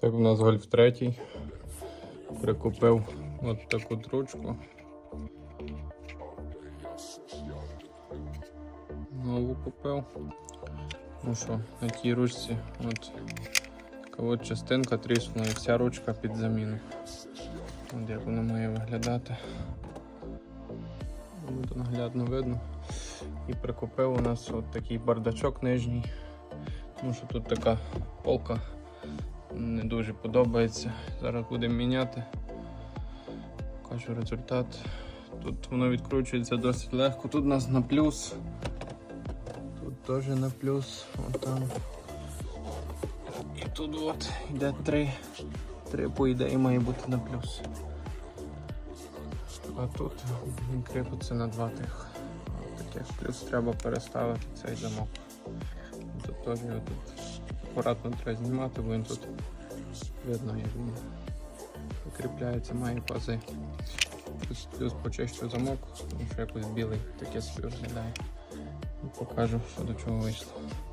Так, у нас гольф третій. Прикупив от таку тручку. Нову купив. Ну що, на тій ручці от така от частинка тріснула і вся ручка під заміну. От як вона має виглядати. Буде наглядно видно. І прикупив у нас от такий бардачок нижній. Тому що тут така полка не дуже подобається. Зараз будемо міняти. Покажу результат. Тут воно відкручується досить легко. Тут у нас на плюс. Тут теж на плюс. От там. І тут от йде три. Три по ідеї має бути на плюс. А тут він кріпиться на два тих. Таких плюс треба переставити цей замок. Тут теж його тут акуратно треба знімати, бо він тут видно, як він викріпляється, має пази. Плюс, плюс почищу замок, тому що якось білий таке собі. Покажу, що до чого вийшло.